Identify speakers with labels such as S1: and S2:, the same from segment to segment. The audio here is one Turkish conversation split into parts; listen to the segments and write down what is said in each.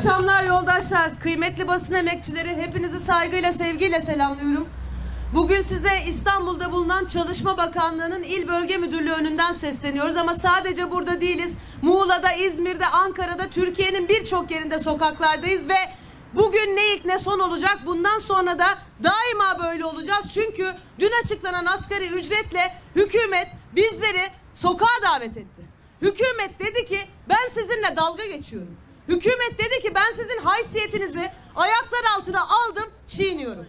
S1: akşamlar yoldaşlar, kıymetli basın emekçileri hepinizi saygıyla sevgiyle selamlıyorum. Bugün size İstanbul'da bulunan Çalışma Bakanlığı'nın İl Bölge Müdürlüğü önünden sesleniyoruz ama sadece burada değiliz. Muğla'da, İzmir'de, Ankara'da, Türkiye'nin birçok yerinde sokaklardayız ve bugün ne ilk ne son olacak. Bundan sonra da daima böyle olacağız. Çünkü dün açıklanan asgari ücretle hükümet bizleri sokağa davet etti. Hükümet dedi ki ben sizinle dalga geçiyorum. Hükümet dedi ki ben sizin haysiyetinizi ayaklar altına aldım, çiğniyorum.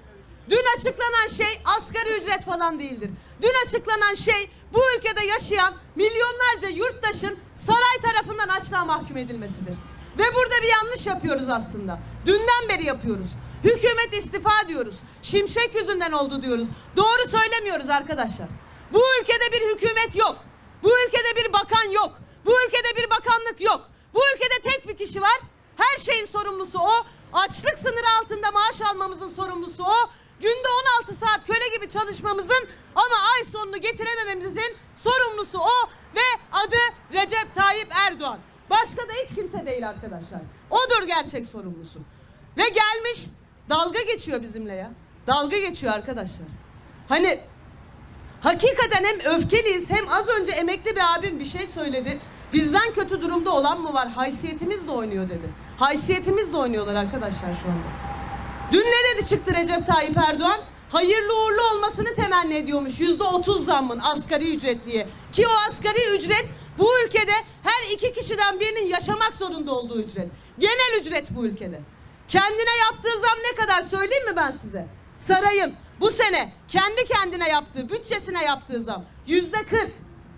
S1: Dün açıklanan şey asgari ücret falan değildir. Dün açıklanan şey bu ülkede yaşayan milyonlarca yurttaşın saray tarafından açlığa mahkum edilmesidir. Ve burada bir yanlış yapıyoruz aslında. Dünden beri yapıyoruz. Hükümet istifa diyoruz. Şimşek yüzünden oldu diyoruz. Doğru söylemiyoruz arkadaşlar. Bu ülkede bir hükümet yok. Bu ülkede bir bakan yok. Bu ülkede bir bakanlık yok. Bu ülkede tek bir kişi var. Her şeyin sorumlusu o. Açlık sınırı altında maaş almamızın sorumlusu o. Günde 16 saat köle gibi çalışmamızın ama ay sonunu getiremememizin sorumlusu o ve adı Recep Tayyip Erdoğan. Başka da hiç kimse değil arkadaşlar. Odur gerçek sorumlusu. Ve gelmiş dalga geçiyor bizimle ya. Dalga geçiyor arkadaşlar. Hani Hakikaten hem öfkeliyiz hem az önce emekli bir abim bir şey söyledi. Bizden kötü durumda olan mı var? Haysiyetimiz de oynuyor dedi. Haysiyetimiz de oynuyorlar arkadaşlar şu anda. Dün ne dedi çıktı Recep Tayyip Erdoğan? Hayırlı uğurlu olmasını temenni ediyormuş. Yüzde otuz zammın asgari ücretliye. Ki o asgari ücret bu ülkede her iki kişiden birinin yaşamak zorunda olduğu ücret. Genel ücret bu ülkede. Kendine yaptığı zam ne kadar söyleyeyim mi ben size? Sarayın bu sene kendi kendine yaptığı, bütçesine yaptığı zam yüzde kırk.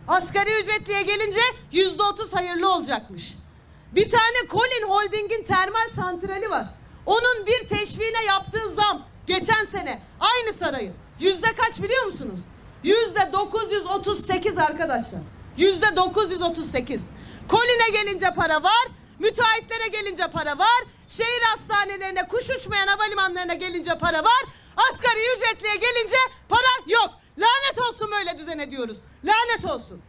S1: Asgari ücretliye gelince yüzde otuz hayırlı olacakmış. Bir tane Colin Holding'in termal santrali var. Onun bir teşviğine yaptığı zam geçen sene aynı sarayın. Yüzde kaç biliyor musunuz? Yüzde 938 arkadaşlar. Yüzde 938. Colin'e gelince para var. Müteahhitlere gelince para var. Şehir hastanelerine, kuş uçmayan havalimanlarına gelince para var. Asgari ücretliye gelince para yok. Lanet olsun böyle düzene diyoruz. Lanet olsun.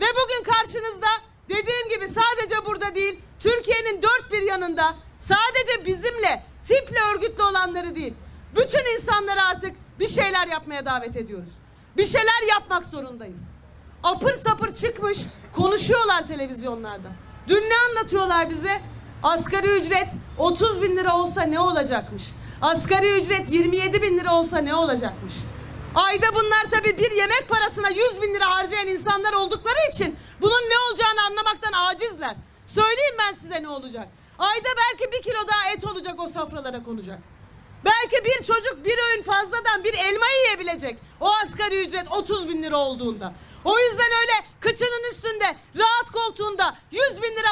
S1: Ve bugün karşınızda dediğim gibi sadece burada değil, Türkiye'nin dört bir yanında sadece bizimle, tiple örgütlü olanları değil, bütün insanları artık bir şeyler yapmaya davet ediyoruz. Bir şeyler yapmak zorundayız. Apır sapır çıkmış, konuşuyorlar televizyonlarda. Dün ne anlatıyorlar bize? Asgari ücret 30 bin lira olsa ne olacakmış? Asgari ücret 27 bin lira olsa ne olacakmış? Ayda bunlar tabii bir yemek parasına 100 bin lira harcayan insanlar oldukları için bunun ne olacağını anlamaktan acizler. Söyleyeyim ben size ne olacak. Ayda belki bir kilo daha et olacak o sofralara konacak. Belki bir çocuk bir öğün fazladan bir elma yiyebilecek. O asgari ücret 30 bin lira olduğunda. O yüzden öyle kıçının üstünde rahat koltuğunda 100 bin lira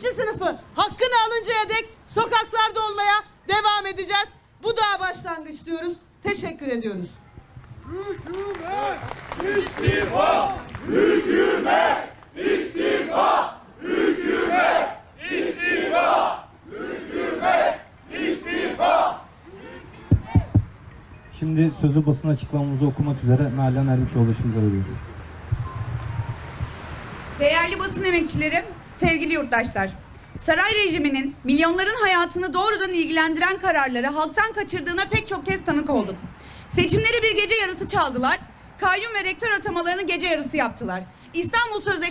S1: işçi sınıfı hakkını alıncaya dek sokaklarda olmaya devam edeceğiz. Bu daha başlangıç diyoruz. Teşekkür ediyoruz.
S2: Şimdi sözü basın açıklamamızı okumak üzere Nalan Ermişoğlu işimize veriyoruz.
S3: Değerli basın emekçilerim, sevgili yurttaşlar. Saray rejiminin milyonların hayatını doğrudan ilgilendiren kararları halktan kaçırdığına pek çok kez tanık olduk. Seçimleri bir gece yarısı çaldılar. Kayyum ve rektör atamalarını gece yarısı yaptılar. İstanbul Sözleşmesi